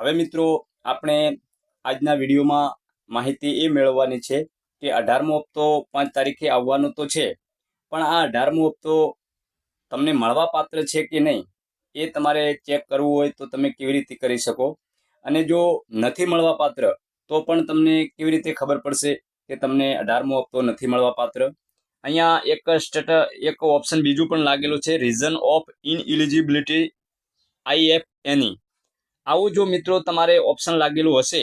હવે મિત્રો, આપણે આજના વિડીયોમાં માહિતી એ મેળવવાની છે કે અઢારમો હપ્તો પાંચ તારીખે આવવાનો તો છે, પણ આ અઢારમો હપ્તો તમને મળવા પાત્ર છે કે નહીં એ તમારે ચેક કરવું હોય તો તમે કેવી રીતે કરી શકો. અને જો નથી મળવા પાત્ર, તો પણ તમને કેવી રીતે ખબર પડશે કે તમને અઢારમો હપ્તો નથી મળવા પાત્ર? અહીંયા એક સ્ટેટ, એક ઓપ્શન બીજું પણ લાગેલું છે reason of ineligibility IF any આવું જો મિત્રો તમારે ઓપ્શન લાગેલું હશે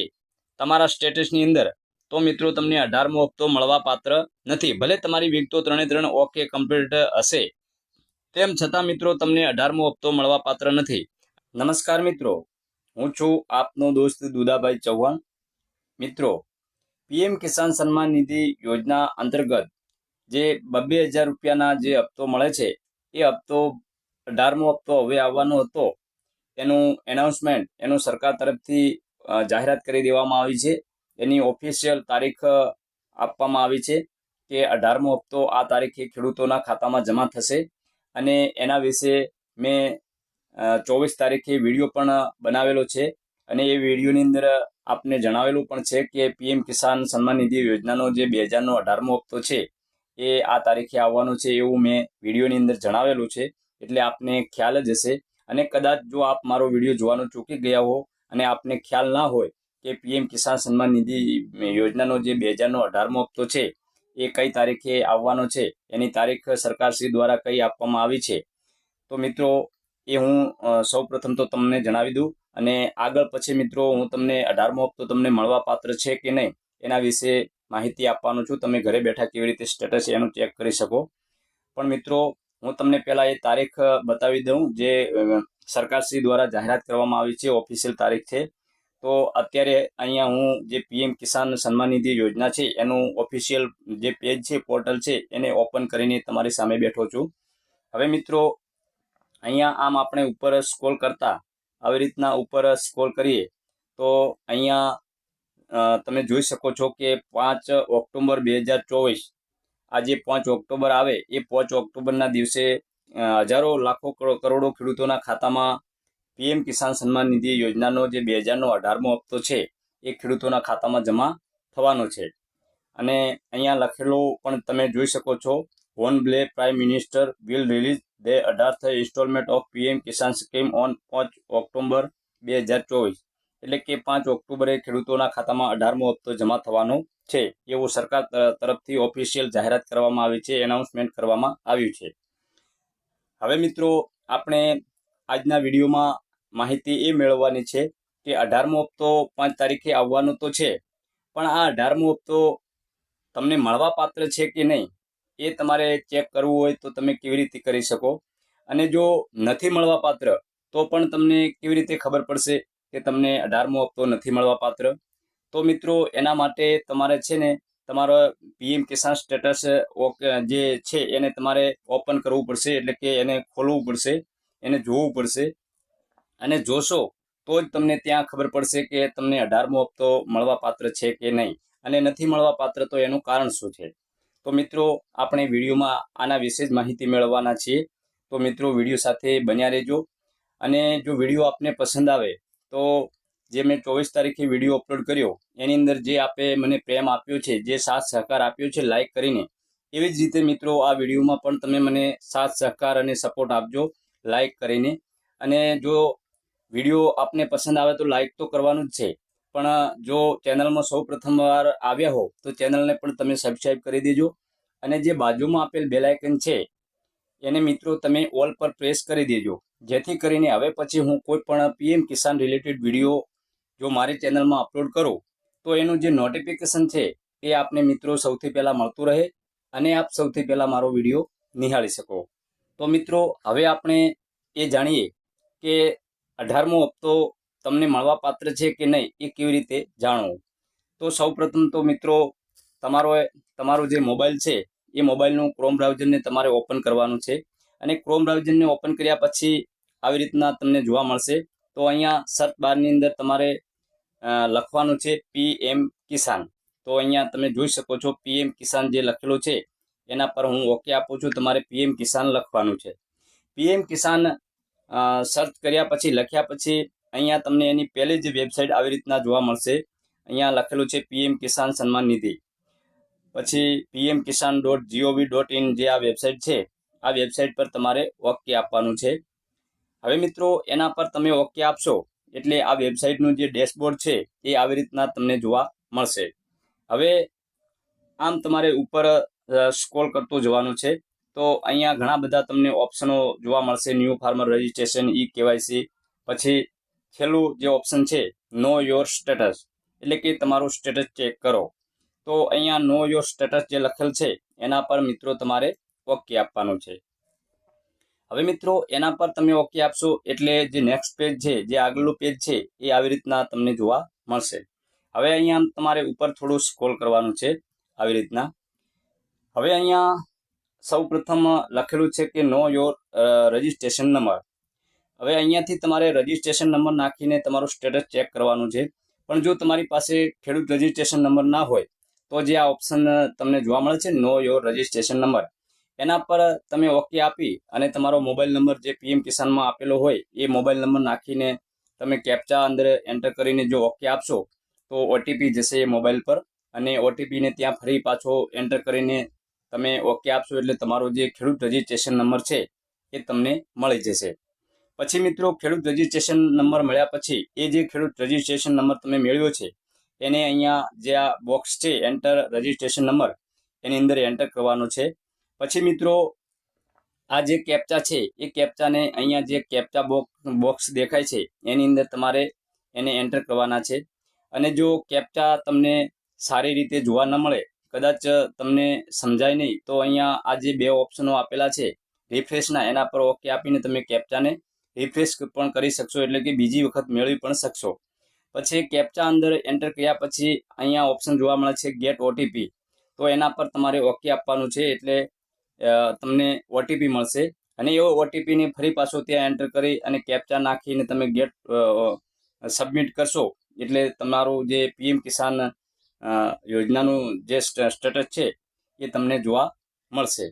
તમારા સ્ટેટસની અંદર, તો મિત્રો તમને અઢારમો હપ્તો મળવા પાત્ર નથી. ભલે તમારી વિગતો ત્રણે ત્રણ ઓકે કમ્પ્લીટ હશે. તેમ છતાં મિત્રો તમને અઢારમો હપ્તો મળવા પાત્ર નથી. નમસ્કાર મિત્રો, હું છું આપનો દોસ્ત દુદાભાઈ ચૌહાણ. મિત્રો, પીએમ કિસાન સન્માન નિધિ યોજના અંતર્ગત જે બબ્બે હજાર રૂપિયાના જે હપ્તો મળે છે, એ હપ્તો અઢારમો હપ્તો હવે આવવાનો હતો. એનું એનાઉન્સમેન્ટ એનું સરકાર તરફથી જાહેરાત કરી દેવામાં આવી છે. એની ઓફિશિયલ તારીખ આપવામાં આવી છે કે અઢારમો હપ્તો આ તારીખે ખેડૂતોના ખાતામાં જમા થશે. અને એના વિશે મેં ચોવીસ તારીખે વીડિયો પણ બનાવેલો છે. અને એ વિડીયોની અંદર આપને જણાવેલું પણ છે કે પીએમ કિસાન સન્માન નિધિ યોજનાનો જે બે હજારનો અઢારમો હપ્તો છે, એ આ તારીખે આવવાનો છે એવું મેં વિડીયોની અંદર જણાવેલું છે. એટલે આપને ખ્યાલ જ હશે અને કદાચ જો આપ મારો વીડિયો જોવાનું ચૂકી ગયા હો અને આપને ખ્યાલ ના હોય કે પીએમ કિસાન સન્માન નિધિ યોજનાનો જે બે હજારનો અઢારમો હપ્તો છે, એ કઈ તારીખે આવવાનો છે, એની તારીખ સરકારશ્રી દ્વારા કઈ આપવામાં આવી છે? તો મિત્રો, એ હું સૌ પ્રથમ તો તમને જણાવી દઉં અને આગળ પછી મિત્રો હું તમને અઢારમો હપ્તો તમને મળવા પાત્ર છે કે નહીં, એના વિશે માહિતી આપવાનું છું. તમે ઘરે બેઠા કેવી રીતે સ્ટેટસ એનું ચેક કરી શકો. પણ મિત્રો હું તમને પહેલા એ તારીખ બતાવી દઉં જે સરકારશ્રી દ્વારા જાહેરાત કરવામાં આવી છે ઓફિશિયલ તારીખ છે. તો અત્યારે અહીંયા હું જે પીએમ કિસાન સન્માન નિધિ યોજના છે, એનું ઓફિશિયલ જે પેજ છે પોર્ટલ છે, એને ઓપન કરીને તમારી સામે બેઠો છું. હવે મિત્રો, અહીંયા આમ આપણે ઉપર સ્ક્રોલ કરતા આવી રીતના ઉપર સ્ક્રોલ કરીએ, તો અહીંયા તમે જોઈ શકો છો કે પાંચ ઓક્ટોબર બે હજાર ચોવીસ આજે પાંચ ઓક્ટોબર આવે, એ પાંચ ઓક્ટોબરના દિવસે હજારો લાખો કરો- કરોડો ખેડૂતોના ખાતામાં પીએમ કિસાન સન્માન નિધિ યોજનાનો જે બે હજારનો અઢારમો હપ્તો છે, એ ખેડૂતોના ખાતામાં જમા થવાનો છે. અને અહીંયા લખેલું પણ તમે જોઈ શકો છો honourable prime minister will release the અઢારથ installment of PM Kisan scheme on પાંચ ઓક્ટોબર બે હજાર ચોવીસ. એટલે કે પાંચ ઓક્ટોબરે ખેડૂતોના ખાતામાં અઢારમો હપ્તો જમા થવાનો છે. એવું સરકાર તરફથી ઓફિશિયલ જાહેરાત કરવામાં આવી છે એનાઉન્સમેન્ટ કરવામાં આવ્યું છે. હવે મિત્રો, આપણે આજના વિડીયોમાં માહિતી એ મેળવવાની છે કે અઢારમો હપ્તો પાંચ તારીખે આવવાનો તો છે, પણ આ અઢારમો હપ્તો તમને મળવા પાત્ર છે કે નહીં, એ તમારે ચેક કરવું હોય તો તમે કેવી રીતે કરી શકો. અને જો નથી મળવા પાત્ર, તો પણ તમને કેવી રીતે ખબર પડશે કે તમને અઢારમો હપ્તો નથી મળવા પાત્ર. તો મિત્રો, એના માટે તમારે છે ને તમારો પીએમ કિસાન સ્ટેટસ જે છે એને તમારે ઓપન કરવું પડશે, એટલે કે એને ખોલવું પડશે, એને જોવું પડશે. અને જોશો તો જ તમને ત્યાં ખબર પડશે કે તમને અઢારમો હપ્તો મળવા પાત્ર છે કે નહીં. અને નથી મળવા પાત્ર તો એનું કારણ શું છે? તો મિત્રો, આપણે વિડીયોમાં આના વિશે જ માહિતી મેળવવાના છીએ. તો મિત્રો, વીડિયો સાથે બન્યા રહેજો. અને જો વીડિયો આપને પસંદ આવે તો જે મેં ચોવીસ તારીખે વીડિયો અપલોડ કર્યો, એની અંદર જે આપે મને પ્રેમ આપ્યો છે, જે સાથ સહકાર આપ્યો છે લાઇક કરીને, એવી જ રીતે મિત્રો આ વિડીયોમાં પણ તમે મને સાથ સહકાર અને સપોર્ટ આપજો લાઇક કરીને. અને જો વીડિયો આપને પસંદ આવે તો લાઇક તો કરવાનું જ છે. પણ, જો ચેનલમાં સૌ પ્રથમવાર આવ્યા હો, તો ચેનલને પણ તમે સબસ્ક્રાઈબ કરી દેજો. અને જે બાજુમાં આપેલ બેલાયકન છે, એને મિત્રો તમે ઓલ પર પ્રેસ કરી દેજો. જેથી કરીને હવે પછી હું કોઈ પણ પીએમ કિસાન રિલેટેડ વીડિયો જો મારી ચેનલમાં અપલોડ કરું, તો એનું જે નોટિફિકેશન છે એ આપને મિત્રો સૌથી પહેલાં મળતું રહે અને આપ સૌથી પહેલાં મારો વીડિયો નિહાળી શકો. તો મિત્રો, હવે આપણે એ જાણીએ કે અઢારમો હપ્તો તમને મળવાપાત્ર છે કે નહીં એ કેવી રીતે જાણવું? તો સૌપ્રથમ તો મિત્રો, તમારો તમારો જે મોબાઈલ છે એ મોબાઈલનું ક્રોમ બ્રાઉઝરને તમારે ઓપન કરવાનું છે અને ક્રોમ બ્રાઉઝરને ઓપન કર્યા પછી આવી રીતના તમને જોવા મળશે. તો અહીંયા સર્ચ બારની અંદર તમારે લખવાનું છે પી એમ કિસાન. તો અહીંયા તમે જોઈ શકો છો પીએમ કિસાન જે લખેલું છે, એના પર હું ઓકે આપું છું. તમારે પીએમ કિસાન લખવાનું છે. પીએમ કિસાન સર્ચ કર્યા પછી, લખ્યા પછી અહીંયા તમને એની પહેલી જ વેબસાઇટ આવી રીતના જોવા મળશે. અહીંયા લખેલું છે પીએમ કિસાન સન્માન નિધિ. પછી PM Kisan dot GOV dot in જે આ વેબસાઇટ છે, આ વેબસાઇટ પર તમારે ઓકે આપવાનું છે. હવે મિત્રો, એના પર તમે ઓકે આપશો, એટલે આ વેબસાઇટનું જે ડેશબોર્ડ છે, એ આવી રીતના તમને જોવા મળશે. હવે આમ તમારે ઉપર સ્ક્રોલ કરતું જવાનું છે. તો અહીંયા ઘણા બધા તમને ઓપ્શનો જોવા મળશે. New farmer registration, E KYC, પછી છેલ્લું જે ઓપ્શન છે, નો યોર સ્ટેટસ, એટલે કે તમારું સ્ટેટસ ચેક કરો. તો અહીંયા નો યોર સ્ટેટસ જે લખેલ છે, એના પર મિત્રો તમારે ઓકે આપવાનું છે. હવે મિત્રો, એના પર તમે ઓકે આપશો એટલે જે નેક્સ્ટ પેજ છે, જે આગલું પેજ છે, એ આવી રીતના તમને જોવા મળશે. હવે અહીંયા તમારે ઉપર થોડું સ્ક્રોલ કરવાનું છે, આવી રીતના. હવે અહીંયા સૌ લખેલું છે કે નો યોર રજિસ્ટ્રેશન નંબર હવે અહીંયાથી તમારે રજિસ્ટ્રેશન નંબર નાખીને તમારું સ્ટેટસ ચેક કરવાનું છે. પણ જો તમારી પાસે ખેડૂત રજિસ્ટ્રેશન નંબર ના હોય, તો જે આ ઓપ્શન તમને જોવા મળે છે નો યોર રજિસ્ટ્રેશન નંબર એના પર તમે ઓકે આપી અને તમારો મોબાઈલ નંબર જે પીએમ કિસાનમાં આપેલો હોય, એ મોબાઈલ નંબર નાખીને તમે કેપ્ચા અંદર એન્ટર કરીને જો ઓકે આપશો, તો ઓટીપી જશે એ મોબાઈલ પર. અને ઓટીપીને ત્યાં ફરી પાછો એન્ટર કરીને તમે ઓકે આપશો એટલે તમારો જે ખેડૂત રજિસ્ટ્રેશન નંબર છે, એ તમને મળી જશે. પછી મિત્રો, ખેડૂત રજિસ્ટ્રેશન નંબર મળ્યા પછી, એ જે ખેડૂત રજિસ્ટ્રેશન નંબર તમે મેળવ્યો છે, એને અહીંયા જે આ બોક્સ છે એન્ટર રજિસ્ટ્રેશન નંબર, એની અંદર એન્ટર કરવાનો છે. પછી મિત્રો, આ જે કેપ્ચા છે, એ કેપ્ચાને અહીંયા જે કેપ્ચા બોક્સ બોક્સ દેખાય છે, એની અંદર તમારે એને એન્ટર કરવાના છે. અને જો કેપ્ચા તમને સારી રીતે જોવા ન મળે, કદાચ તમને સમજાય નહીં, તો અહીંયા આ જે બે ઓપ્શનો આપેલા છે રિફ્રેશના એના પર ઓકે આપીને તમે કેપ્ચાને રિફ્રેશ પણ કરી શકશો, એટલે કે બીજી વખત મેળવી પણ શકશો. પછી કેપ્ચા અંદર એન્ટર કર્યા પછી અહીંયા ઓપ્શન જોવા મળે છે ગેટ ઓટીપી તો એના પર તમારે ઓકે આપવાનું છે, એટલે તમને ઓટીપી મળશે. અને એવો ઓટીપીને ફરી પાછો ત્યાં એન્ટર કરી અને કેપ્ચા નાખીને તમે ગેટ સબમિટ કરશો. એટલે તમારું જે પીએમ કિસાન યોજનાનું જે સ્ટેટસ છે, એ તમને જોવા મળશે.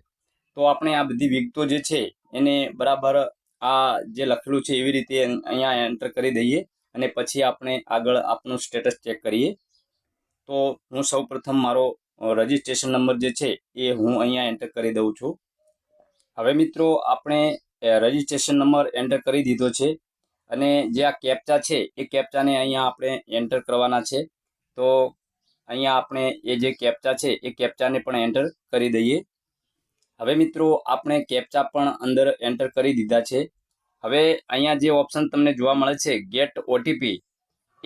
તો આપણે આ બધી વિગતો જે છે, એને બરાબર આ જે લખેલું છે, એવી રીતે અહીંયા એન્ટર કરી દઈએ અને પછી આપણે આગળ આપણું સ્ટેટસ ચેક કરીએ. તો હું સૌપ્રથમ મારો રજિસ્ટ્રેશન નંબર જે છે એ હું અહીંયા એન્ટર કરી દઉં છું. હવે મિત્રો, આપણે રજિસ્ટ્રેશન નંબર એન્ટર કરી દીધો છે અને જે આ કેપ્ચા છે, એ કેપ્ચાને અહીંયા આપણે એન્ટર કરવાના છે. તો અહીંયા આપણે એ જે કેપ્ચા છે, એ કેપ્ચાને પણ એન્ટર કરી દઈએ. હવે મિત્રો, આપણે કેપ્ચા પણ અંદર એન્ટર કરી દીધા છે. હવે અહીંયા જે ઓપ્શન તમને જોવા મળે છે ગેટ ઓટીપી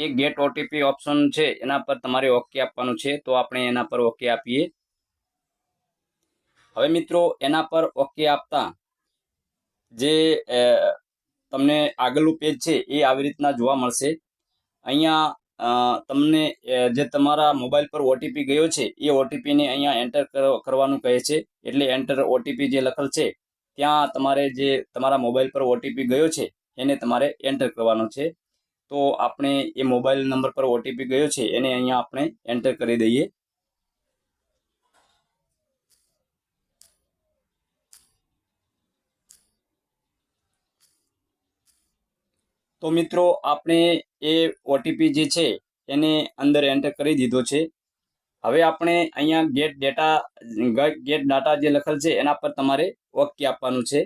એ ગેટ ઓટીપી ઓપ્શન છે, એના પર તમારે ઓકે આપવાનું છે, તો આપણે એના પર ઓકે આપીએ. હવે મિત્રો, એના પર ઓકે આપતા જે તમને આગળનું પેજ છે, એ આવી રીતના જોવા મળશે. અહીંયા તમને જે તમારા મોબાઈલ પર ઓટીપી ગયો છે, એ ઓટીપીને અહીંયા એન્ટર કરવાનું કહે છે. એટલે એન્ટર ઓટીપી જે લખેલ છે, ત્યાં તમારે જે તમારા મોબાઈલ પર ઓટીપી ગયો છે, એને તમારે એન્ટર કરવાનો છે. તો આપણે એ મોબાઈલ નંબર પર ઓટીપી ગયો છે, એને અહીંયા આપણે એન્ટર કરી દઈએ. તો મિત્રો, આપણે એ ઓટીપી જે છે, એને અંદર એન્ટર કરી દીધો છે. હવે આપણે અહીંયા ગેટ ડેટા ગેટ ડાટા જે લખેલ છે, એના પર તમારે ઓકે આપવાનું છે.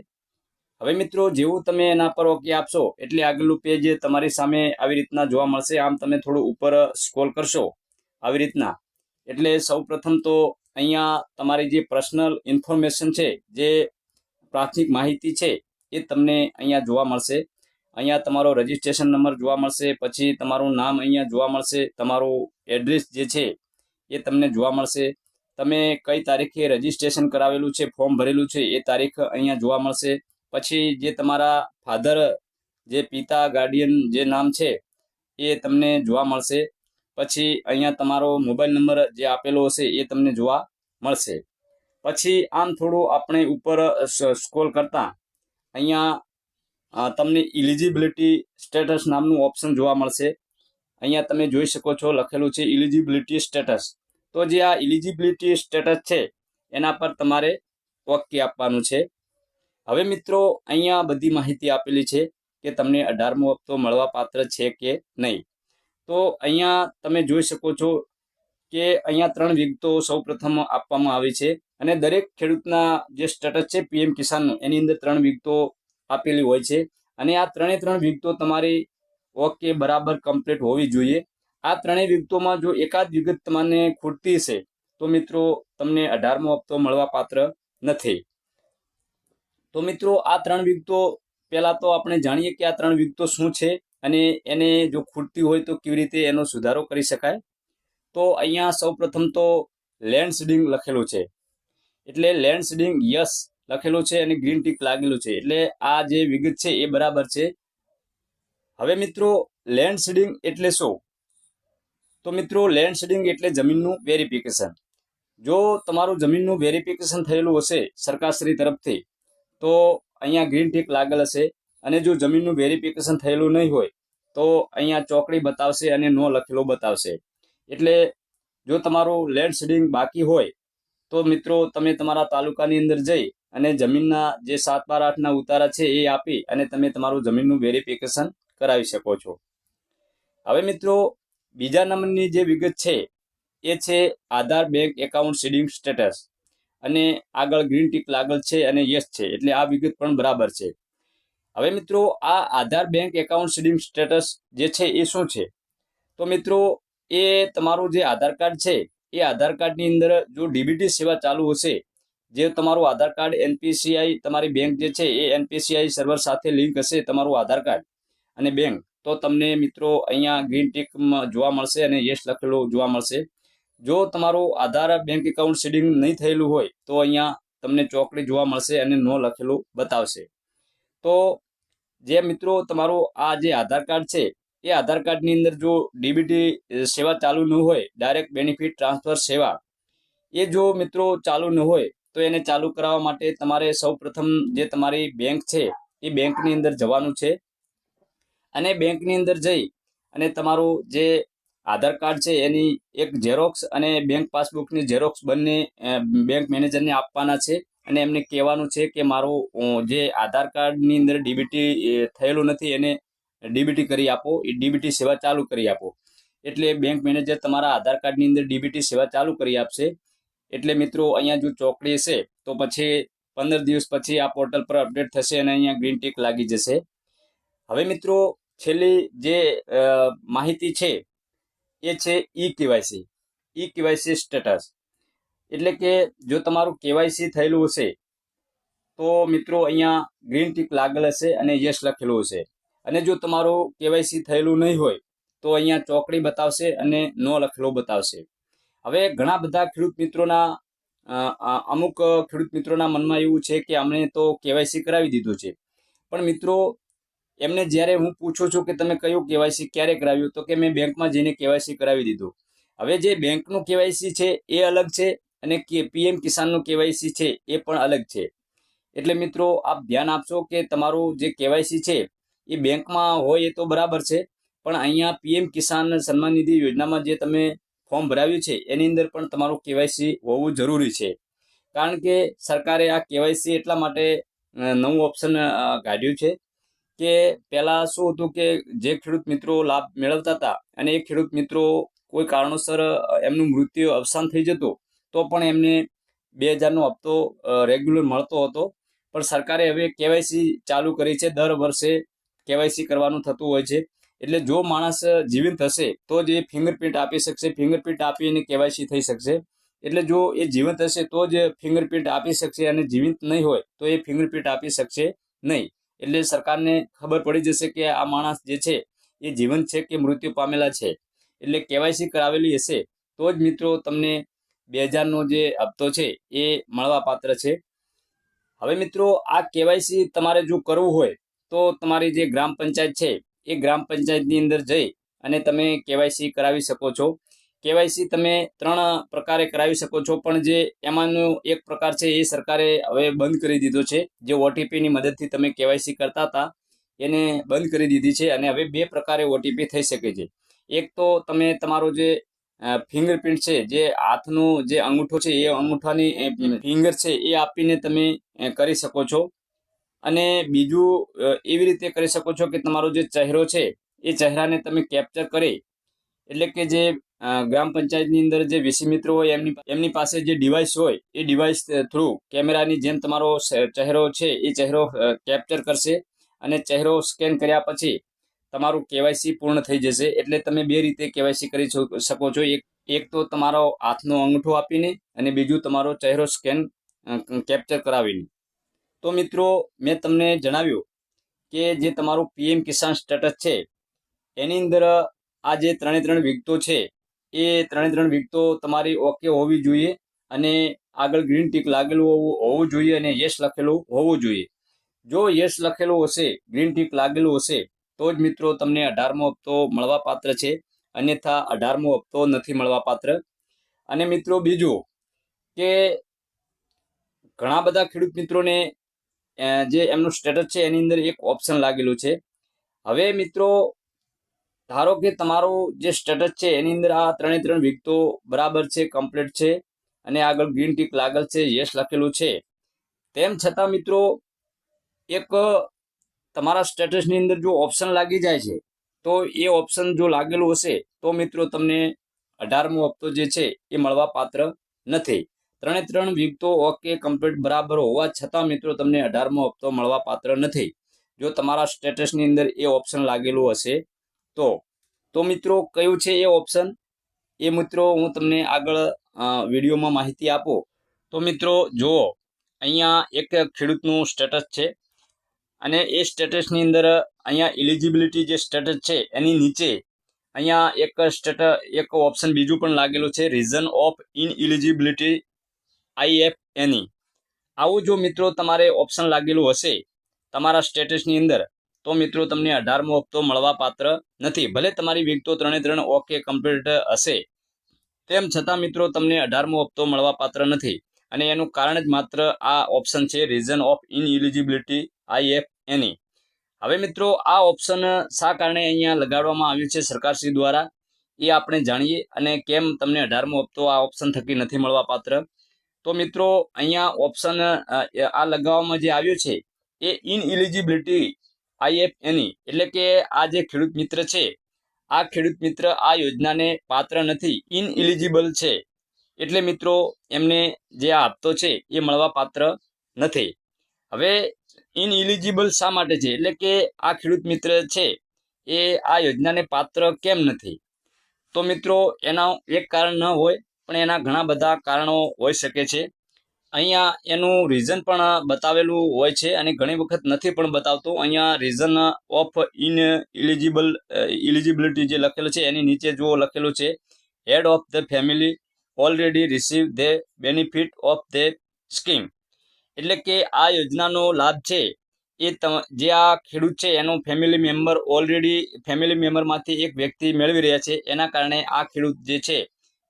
હવે મિત્રો, જેવું તમે એના પર ઓકે આપશો, એટલે આગલું પેજ તમારી સામે આવી રીતના જોવા મળશે. આમ તમે થોડું ઉપર સ્ક્રોલ કરશો આવી રીતના. એટલે સૌપ્રથમ તો અહીંયા તમારી જે પર્સનલ ઇન્ફોર્મેશન છે, જે પ્રાથમિક માહિતી છે, એ તમને અહીંયા જોવા મળશે. અહીંયા તમારો રજિસ્ટ્રેશન નંબર જોવા મળશે, પછી તમારું નામ અહીંયા જોવા મળશે, તમારું એડ્રેસ જે છે, એ તમને જોવા મળશે. તમે કઈ તારીખે રજીસ્ટ્રેશન કરાવેલું છે ફોર્મ ભરેલું છે, એ તારીખ અહીંયા જોવા મળશે. પછી જે તમારા ફાધર જે પિતા ગાર્ડિયન જે નામ છે, એ તમને જોવા મળશે. પછી અહીંયા તમારો મોબાઈલ નંબર જે આપેલો હશે, એ તમને જોવા મળશે. પછી આમ થોડું આપણે ઉપર સ્કોલ કરતાં, અહીંયા તમને ઇલિજિબિલિટી સ્ટેટસ નામનું ઓપ્શન જોવા મળશે. અહીંયા તમે જોઈ શકો છો લખેલું છે ઇલિજિબિલિટી સ્ટેટસ તો જે આ ઇલિજિબિલિટી સ્ટેટસ છે, એના પર તમારે ઓકે આપવાનું છે. હવે મિત્રો, અહીંયા બધી માહિતી આપેલી છે કે તમને અઢારમો હપ્તો મળવા પાત્ર છે કે નહીં. તો અહીંયા તમે જોઈ શકો છો કે અહીંયા ત્રણ વિગતો સૌપ્રથમ આપવામાં આવી છે અને દરેક ખેડૂતના જે સ્ટેટસ છે, પીએમ કિસાનનું, એની અંદર ત્રણ વિગતો આપેલી હોય છે અને આ ત્રણે ત્રણ વિગતો તમારી ઓકે, બરાબર, કમ્પ્લીટ હોવી જોઈએ. આ ત્રણેય વિગતોમાં જો એકાદ વિગત તમને ખૂટતી છે તો મિત્રો, તમને અઢારમો હપ્તો મળવા પાત્ર નથી. તો મિત્રો, આ ત્રણ વિગતો પહેલાં તો આપણે જાણીએ કે આ ત્રણ વિગતો શું છે અને એને જો ખૂટતી હોય તો કેવી રીતે એનો સુધારો કરી શકાય. તો અહીંયા સૌપ્રથમ તો લેન્ડ સીડિંગ લખેલું છે. એટલે લેન્ડ સીડિંગ યસ લખેલું છે અને ગ્રીન ટીક લાગેલું છે. એટલે આ જે વિગત છે એ બરાબર છે. હવે મિત્રો લેન્ડ સીડિંગ એટલે શું? તો મિત્રો લેન્ડ સીડિંગ એટલે જમીનનું વેરિફિકેશન. જો તમારું જમીનનું વેરિફિકેશન થયેલું હશે સરકારશ્રી તરફથી તો અહીંયા ગ્રીન ટીક લાગેલ હશે. અને જો જમીનનું વેરિફિકેશન થયેલું નહીં હોય, તો અહીંયા ચોકડી બતાવશે અને નો લખેલો બતાવશે. એટલે જો તમારું લેન્ડ સીડિંગ બાકી હોય, તો મિત્રો તમે તમારા તાલુકાની અંદર જઈ અને જમીનના જે સાત બાર આઠના ઉતારા છે એ આપી અને તમે તમારું જમીનનું વેરિફિકેશન કરાવી શકો છો. હવે મિત્રો, બીજા નંબરની જે વિગત છે, એ છે Aadhaar bank account seeding status અને આગળ ગ્રીન ટીક લાગલ છે અને યસ છે, એટલે આ વિગત પણ બરાબર છે. હવે મિત્રો, આ Aadhaar bank account seeding status જે છે એ શું છે? તો મિત્રો, એ તમારું જે આધાર કાર્ડ છે, એ આધાર કાર્ડની અંદર જો ડીબીટી સેવા ચાલુ હશે, જે તમારું આધાર કાર્ડ એનપીસીઆઈ તમારી બેંક જે છે, એ એનપીસીઆઈ સર્વર સાથે લિંક હશે તમારું આધાર કાર્ડ અને બેંક તો તમને મિત્રો, અહીંયા ગ્રીન ટીકમાં જોવા મળશે અને યસ લખેલું જોવા મળશે. જો તમારું આધાર બેંક એકાઉન્ટ સીડિંગ નહીં થયેલું હોય, તો અહીંયા તમને ચોકડી જોવા મળશે અને નો લખેલું બતાવશે. તો જે મિત્રો તમારું આ જે આધાર કાર્ડ છે, એ આધાર કાર્ડની અંદર જો ડીબીટી સેવા ચાલુ ન હોય ડાયરેક્ટ બેનિફિટ ટ્રાન્સફર સેવા, એ જો મિત્રો ચાલુ ન હોય, તો એને ચાલુ કરાવવા માટે તમારે સૌપ્રથમ જે તમારી બેંક છે, એ બેંકની અંદર જવાનું છે. અને બેંકની અંદર જઈ અને તમારું જે આધાર કાર્ડ છે, એની એક ઝેરોક્સ અને બેંક પાસબુકની ઝેરોક્સ બંને બેંક મેનેજરને આપવાના છે. અને એમને કહેવાનું છે કે મારું જે આધાર કાર્ડની અંદર ડીબીટી થયેલું નથી, એને ડીબીટી કરી આપો. એ ડીબીટી સેવા ચાલુ કરી આપો. એટલે બેંક મેનેજર તમારા આધાર કાર્ડની અંદર ડીબીટી સેવા ચાલુ કરી આપશે. એટલે મિત્રો, અહીંયા જો ચોકડી હશે, તો પછી પંદર દિવસ પછી આ પોર્ટલ પર અપડેટ થશે અને અહીંયા ગ્રીન ટીક લાગી જશે. હવે મિત્રો, છેલ્લી જે માહિતી છે એ છે E KYC. E KYC status. એટલે કે જો તમારું કેવાયસી થયેલું હશે, તો મિત્રો અહીંયા ગ્રીન ટીક લાગેલ હશે અને યસ લખેલું હશે. અને જો તમારું કેવાયસી થયેલું નહીં હોય, તો અહીંયા ચોકડી બતાવશે અને નો લખેલો બતાવશે. હવે ઘણા બધા ખેડૂત મિત્રોના અમુક ખેડૂત મિત્રોના મનમાં એવું છે કે અમને તો કેવાયસી કરાવી દીધું છે. પણ મિત્રો એમને જ્યારે હું પૂછું છું કે તમે કયું કેવાયસી ક્યારે કરાવ્યું, તો કે મેં બેંકમાં જઈને કેવાયસી કરાવી દીધું. હવે જે બેંકનું કેવાયસી છે એ અલગ છે અને કે પીએમ કિસાનનું કેવાયસી છે એ પણ અલગ છે. એટલે મિત્રો, આપ ધ્યાન આપશો કે તમારું જે કેવાયસી છે એ બેંકમાં હોય એ તો બરાબર છે, પણ અહીંયા પીએમ કિસાન સન્માન નિધિ યોજનામાં જે તમે ફોર્મ ભરાવ્યું છે, એની અંદર પણ તમારું કેવાયસી હોવું જરૂરી છે. કારણ કે સરકારે આ કેવાયસી એટલા માટે નવું ઓપ્શન કાઢ્યું છે કે પહેલાં શું હતું કે જે ખેડૂત મિત્રો લાભ મેળવતા હતા અને એ ખેડૂત મિત્રો કોઈ કારણોસર એમનું મૃત્યુ અવસાન થઈ જતું, તો પણ એમને બે હજારનો હપ્તો રેગ્યુલર મળતો હતો. પણ સરકારે હવે કેવાયસી ચાલુ કરી છે. દર વર્ષે કેવાયસી કરવાનું થતું હોય છે. એટલે જો માણસ જીવિત હશે, તો જ એ ફિંગરપ્રિન્ટ આપી શકશે. ફિંગરપ્રિન્ટ આપીને કેવાયસી થઈ શકશે. એટલે જો એ જીવંત હશે, તો જ ફિંગરપ્રિન્ટ આપી શકશે. અને જીવિત નહીં હોય, તો એ ફિંગરપ્રિન્ટ આપી શકશે નહીં. એટલે સરકારને ખબર પડી જશે કે આ માણસ જે છે, એ જીવંત છે કે મૃત્યુ પામેલા છે? એટલે કેવાયસી કરાવેલી હશે, તો જ મિત્રો તમને બે હજારનો જે હપ્તો છે, એ મળવા પાત્ર છે. હવે મિત્રો, આ કેવાયસી તમારે જો કરવું હોય, તો તમારી જે ગ્રામ પંચાયત છે, એ ગ્રામ પંચાયતની અંદર જઈ અને તમે કેવાયસી કરાવી શકો છો. કેવાયસી તમે ત્રણ પ્રકારે કરાવી શકો છો, પણ જે એમાંનો એક પ્રકાર છે એ સરકારે હવે બંધ કરી દીધો છે. જે ઓટીપીની મદદથી તમે કેવાયસી કરતા હતા, એને બંધ કરી દીધી છે અને હવે બે પ્રકારે ઓટીપી થઈ શકે છે. એક તો તમે તમારો જે ફિંગરપ્રિન્ટ છે, જે હાથનું જે અંગૂઠો છે એ અંગૂઠાની ફિંગર છે એ આપીને તમે કરી શકો છો. અને બીજું એવી રીતે કરી શકો છો કે તમારો જે ચહેરો છે એ ચહેરાને તમે કેપ્ચર કરી. એટલે કે જે ગ્રામ પંચાયતની અંદર જે વીસી મિત્રો હોય, એમની એમની પાસે જે ડિવાઇસ હોય, એ ડિવાઇસ થ્રુ કેમેરાની જેમ તમારો ચહેરો છે, એ ચહેરો કેપ્ચર કરશે અને ચહેરો સ્કેન કર્યા પછી તમારું કેવાયસી પૂર્ણ થઈ જશે. એટલે તમે બે રીતે કેવાયસી કરી શકો છો. એક એક તો તમારો હાથનો અંગૂઠો આપીને અને બીજું તમારો ચહેરો સ્કેન કેપ્ચર કરાવીને. તો મિત્રો, મેં તમને જણાવ્યું કે જે તમારું પીએમ કિસાન સ્ટેટસ છે, એની અંદર આ જે ત્રણે ત્રણ વિગતો છે એ ત્રણે ત્રણ વિગતો તમારી ઓકે હોવી જોઈએ અને આગળ ગ્રીન ટીક લાગેલું હોવું હોવું જોઈએ અને યસ લખેલું હોવું જોઈએ. જો યસ લખેલું હશે ગ્રીન ટીક લાગેલું હશે, તો જ મિત્રો તમને અઢારમો હપ્તો મળવા પાત્ર છે. અન્યથા અઢારમો હપ્તો નથી મળવા પાત્ર અને મિત્રો બીજું કે ઘણા બધા ખેડૂત મિત્રોને જે એમનું સ્ટેટસ છે, એની અંદર એક ઓપ્શન લાગેલું છે. હવે મિત્રો ધારો કે તમારું જે સ્ટેટસ છે, એની અંદર આ ત્રણે ત્રણ વિગતો બરાબર છે કમ્પ્લીટ છે, અને આગળ ગ્રીન ટીક લાગેલ છે યસ લખેલું છે. તેમ છતાં મિત્રો, એક તમારા સ્ટેટસની અંદર જો ઓપ્શન લાગી જાય છે, તો એ ઓપ્શન જો લાગેલું હશે, તો મિત્રો તમને અઢારમો હપ્તો જે છે, એ મળવા પાત્ર નથી. ત્રણે ત્રણ વિગતો ઓકે કમ્પ્લીટ બરાબર હોવા છતાં મિત્રો તમને અઢારમો હપ્તો મળવા પાત્ર નથી. જો તમારા સ્ટેટસની અંદર એ ઓપ્શન લાગેલું હશે તો તો મિત્રો કયું છે એ ઓપ્શન એ મિત્રો હું તમને આગળ વિડીયોમાં માહિતી આપું. તો મિત્રો જુઓ, અહીંયા એક ખેડૂતનું સ્ટેટસ છે. અને એ સ્ટેટસની અંદર અહીંયા એલિજિબિલિટી જે સ્ટેટસ છે એની નીચે અહીંયા એક સ્ટેટ એક ઓપ્શન બીજું પણ લાગેલું છે reason of in I IF એની આવું જો મિત્રો તમારે ઓપ્શન લાગેલું હશે, તમારા સ્ટેટસની અંદર તો મિત્રો તમને અઢારમો હપ્તો મળવા પાત્ર નથી. ભલે તમારી વિગતો ત્રણે ત્રણ ઓકે કમ્પ્લીટ હશે. તેમ છતાં મિત્રો તમને અઢારમો હપ્તો મળવા પાત્ર નથી. અને એનું કારણ જ માત્ર આ ઓપ્શન છે reason of in I F એની હવે મિત્રો આ ઓપ્શન શા કારણે અહીંયા લગાડવામાં આવ્યું છે સરકારશ્રી દ્વારા? એ આપણે જાણીએ અને કેમ તમને અઢારમો હપ્તો આ ઓપ્શન થકી નથી મળવા પાત્ર? તો મિત્રો અહીંયા ઓપ્શન આ લગાવવામાં જે આવ્યું છે, એ ઇન ઇલિજિબિલિટી આઈએફ એની. એટલે કે આ જે ખેડૂત મિત્ર છે, આ ખેડૂત મિત્ર આ યોજનાને પાત્ર નથી ઇન ઇલિજિબલ છે. એટલે મિત્રો, એમને જે આ હપ્તો છે એ મળવા પાત્ર નથી. હવે ઇન ઇલિજિબલ શા માટે છે? એટલે કે આ ખેડૂત મિત્ર છે, એ આ યોજનાને પાત્ર કેમ નથી? તો મિત્રો, એના એક કારણ ન હોય, પણ એના ઘણા બધા કારણો હોઈ શકે છે. અહીંયા એનું રીઝન પણ બતાવેલું હોય છે અને ઘણી વખત નથી પણ બતાવતું. અહીંયા reason of in eligible eligibility જે લખેલું છે એની નીચે જો લખેલું છે head of the family already receive the benefit of the scheme એટલે કે આ યોજનાનો લાભ છે, એ જે આ ખેડૂત છે એનો ફેમિલી મેમ્બર ઓલરેડી ફેમિલી મેમ્બરમાંથી એક વ્યક્તિ મેળવી રહ્યા છે, એના કારણે આ ખેડૂત જે છે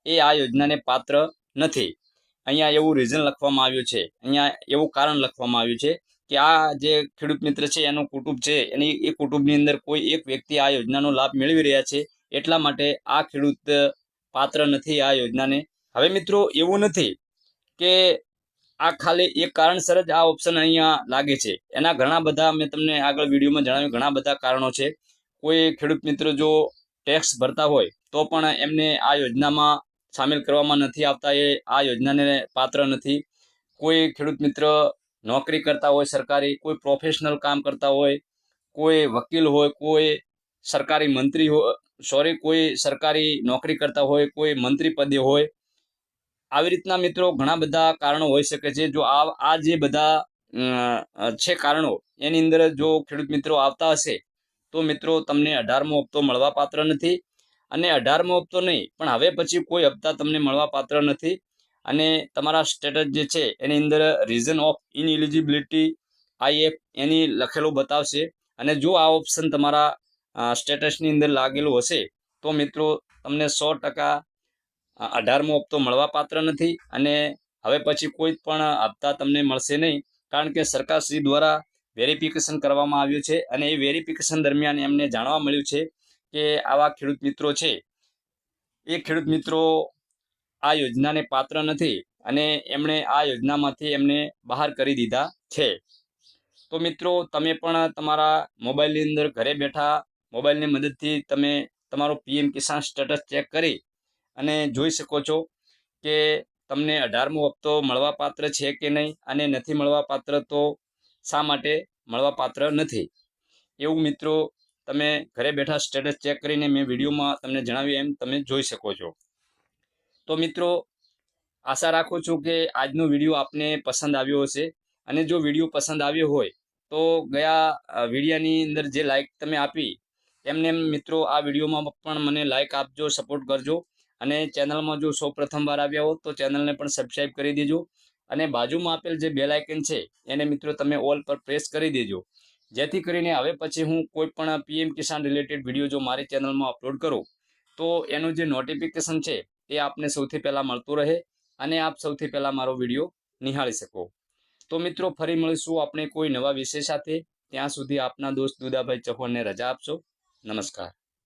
એ આ યોજનાને પાત્ર નથી. અહીંયા એવું રીઝન લખવામાં આવ્યું છે. અહીંયા એવું કારણ લખવામાં આવ્યું છે કે આ જે ખેડૂત મિત્ર છે, એનું કુટુંબ છે, એની એ કુટુંબની અંદર કોઈ એક વ્યક્તિ આ યોજનાનો લાભ મેળવી રહ્યા છે, એટલા માટે આ ખેડૂત પાત્ર નથી આ યોજનાને. હવે મિત્રો, એવું નથી કે આ ખાલી એક કારણસર જ આ ઓપ્શન અહીંયા લાગે છે. એના ઘણા બધા મેં તમને આગળ વિડીયોમાં જણાવ્યું, ઘણા બધા કારણો છે. કોઈ ખેડૂત મિત્ર જો ટેક્સ ભરતા હોય, તો પણ એમને આ યોજનામાં સામેલ કરવામાં નથી આવતા એ આ યોજનાને પાત્ર નથી. કોઈ ખેડૂત મિત્ર નોકરી કરતા હોય સરકારી, કોઈ પ્રોફેશનલ કામ કરતા હોય, કોઈ વકીલ હોય, કોઈ સરકારી મંત્રી હોય સોરી કોઈ સરકારી નોકરી કરતા હોય, કોઈ મંત્રી પદે હોય, આવી રીતના મિત્રો ઘણા બધા કારણો હોઈ શકે છે. જો આ આ જે બધા છે કારણો, એની અંદર જો ખેડૂત મિત્રો આવતા હશે, તો મિત્રો તમને અઢારમો હપ્તો મળવા પાત્ર નથી. અને અઢારમો હપ્તો નહીં, પણ હવે પછી કોઈ હપ્તા તમને મળવા પાત્ર નથી. અને તમારા સ્ટેટસ જે છે, એની અંદર reason of ineligibility IF any લખેલું બતાવશે. અને જો આ ઓપ્શન તમારા સ્ટેટસની અંદર લાગેલું હશે, તો મિત્રો તમને સો ટકા અઢારમો હપ્તો મળવા પાત્ર નથી. અને હવે પછી કોઈ પણ હપ્તા તમને મળશે નહીં, કારણ કે સરકારશ્રી દ્વારા વેરિફિકેશન કરવામાં આવ્યું છે. અને એ વેરિફિકેશન દરમિયાન એમને જાણવા મળ્યું છે કે આવા ખેડૂત મિત્રો છે. એ ખેડૂત મિત્રો આ યોજનાને પાત્ર નથી અને એમણે આ યોજનામાંથી એમને બહાર કરી દીધા છે. તો મિત્રો, તમે પણ તમારા મોબાઈલની અંદર ઘરે બેઠા મોબાઈલની મદદથી તમે તમારો પીએમ કિસાન સ્ટેટસ ચેક કરી અને જોઈ શકો છો કે તમને અઢારમો હપ્તો મળવાપાત્ર છે કે નહીં અને નથી મળવા પાત્ર તો શા માટે મળવાપાત્ર નથી? એવું મિત્રો તમે ઘરે બેઠા સ્ટેટસ ચેક કરીને મેં વિડીયોમાં તમને જણાવ્યું એમ તમે જોઈ શકો છો. તો મિત્રો, આશા રાખું છું કે આજનો વીડિયો આપને પસંદ આવ્યો હશે. અને જો વીડિયો પસંદ આવ્યો હોય, તો ગયા વિડીયાની અંદર જે લાઇક તમે આપી એમને એમ મિત્રો આ વિડીયોમાં પણ મને લાઇક આપજો સપોર્ટ કરજો. અને ચેનલમાં જો સૌ પ્રથમવાર આવ્યા હો, તો ચેનલને પણ સબસ્ક્રાઈબ કરી દેજો. અને બાજુમાં આપેલ જે બેલ આઇકન છે, એને મિત્રો તમે ઓલ પર પ્રેસ કરી દેજો. જેથી કરીને હવે પછી હું કોઈ પણ પીએમ કિસાન રિલેટેડ વીડિયો જો મારી ચેનલમાં અપલોડ કરું, તો એનું જે નોટિફિકેશન છે, એ આપને સૌથી પહેલાં મળતું રહે અને આપ સૌથી પહેલાં મારો વીડિયો નિહાળી શકો. તો મિત્રો, ફરી મળીશું આપણે કોઈ નવા વિષય સાથે. ત્યાં સુધી આપના દોસ્ત દુદાભાઈ ચૌહાણને રજા આપશો. નમસ્કાર.